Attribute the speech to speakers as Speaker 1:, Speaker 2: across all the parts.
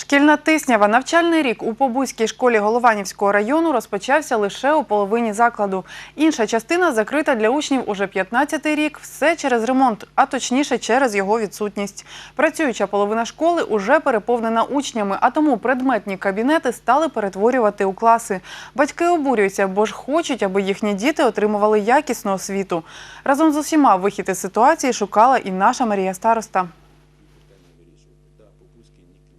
Speaker 1: Шкільна тиснява. Навчальний рік у Побузькій школі Голованівського району розпочався лише у половині закладу. Інша частина закрита для учнів уже 15-й рік. Все через ремонт, а точніше через його відсутність. Працююча половина школи уже переповнена учнями, а тому предметні кабінети стали перетворювати у класи. Батьки обурюються, бо ж хочуть, аби їхні діти отримували якісну освіту. Разом з усіма вихід із ситуації шукала і наша Марія Староста.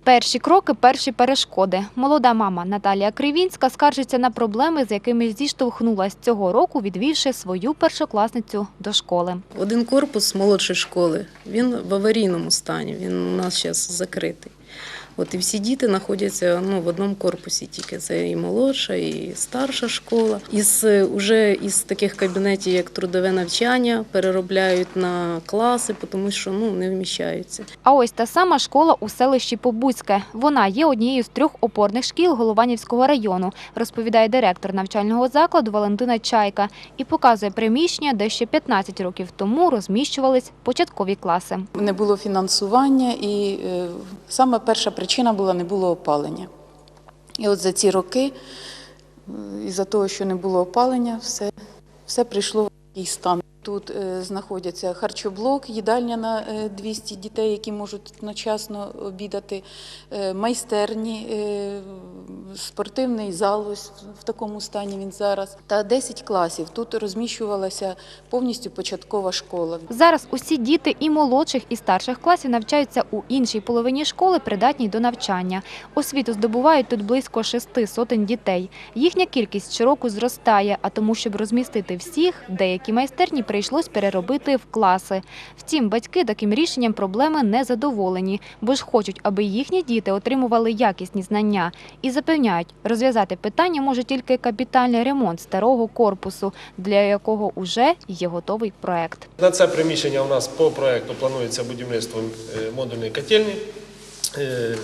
Speaker 2: Перші кроки, перші перешкоди. Молода мама Наталія Кривінська скаржиться на проблеми, з якими зіштовхнулась цього року, відвівши свою першокласницю до школи.
Speaker 3: Один корпус молодшої школи, він в аварійному стані, він у нас зараз закритий. От і всі діти знаходяться ну, в одному корпусі тільки. Це і молодша, і старша школа. Із е, уже із таких кабінетів, як трудове навчання, переробляють на класи, тому що ну, не вміщаються.
Speaker 2: А ось та сама школа у селищі Побузьке. Вона є однією з трьох опорних шкіл Голованівського району, розповідає директор навчального закладу Валентина Чайка і показує приміщення, де ще 15 років тому розміщувались початкові класи.
Speaker 4: Не було фінансування, і е, саме перша причина була не було опалення. І от за ці роки, і із-за того, що не було опалення, все, все прийшло в такий стан. Тут е, знаходяться харчоблок, їдальня на е, 200 дітей, які можуть одночасно обідати, е, майстерні, е, спортивний зал ось в такому стані він зараз. Та 10 класів. Тут розміщувалася повністю початкова школа.
Speaker 2: Зараз усі діти і молодших, і старших класів навчаються у іншій половині школи, придатній до навчання. Освіту здобувають тут близько шести сотень дітей. Їхня кількість щороку зростає, а тому, щоб розмістити всіх, деякі майстерні прийшлось переробити в класи. Втім, батьки таким рішенням проблеми не задоволені, бо ж хочуть, аби їхні діти отримували якісні знання. І запевняють, розв'язати питання може тільки капітальний ремонт старого корпусу, для якого уже є готовий проект.
Speaker 5: На це приміщення у нас по проекту планується будівництво е, модульної котельні, е,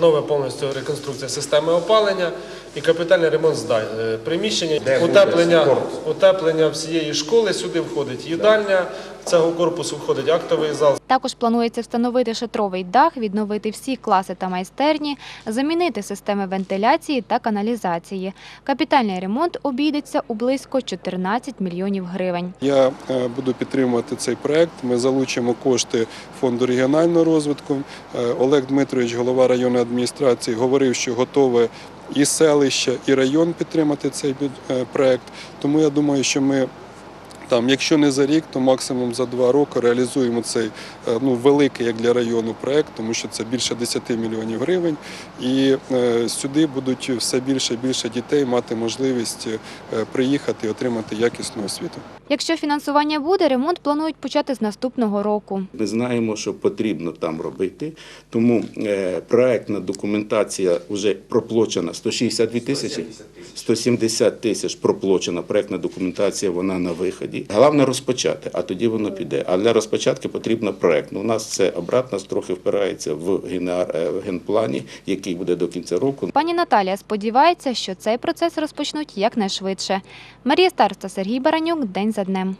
Speaker 5: нова повністю реконструкція системи опалення і капітальний ремонт зда- е, приміщення. Утеплення, утеплення всієї школи сюди входить їдальня, цього корпусу входить актовий зал.
Speaker 2: Також планується встановити шатровий дах, відновити всі класи та майстерні, замінити системи вентиляції та каналізації. Капітальний ремонт обійдеться у близько 14 мільйонів гривень.
Speaker 6: Я е, буду підтримувати цей проект. Ми залучимо кошти фонду регіонального розвитку. Е, Олег Дмитрович, голова районної адміністрації, говорив, що готове і селище, і район підтримати цей е, проект. Тому я думаю, що ми. Там, якщо не за рік, то максимум за два роки реалізуємо цей е, ну, великий як для району проект, тому що це більше 10 мільйонів гривень. І е, сюди будуть все більше і більше дітей мати можливість е, приїхати і отримати якісну освіту.
Speaker 2: Якщо фінансування буде, ремонт планують почати з наступного року.
Speaker 7: Ми знаємо, що потрібно там робити, тому е, проектна документація вже проплачена 162 тисячі, 170 тисяч проплачена проектна документація, вона на виході. Головне розпочати, а тоді воно піде. А для розпочатки потрібно проект. Ну, у нас це обратно трохи впирається в е, генплані, який буде до кінця року.
Speaker 2: Пані Наталія сподівається, що цей процес розпочнуть якнайшвидше. Марія Староста, Сергій Баранюк. День за днем.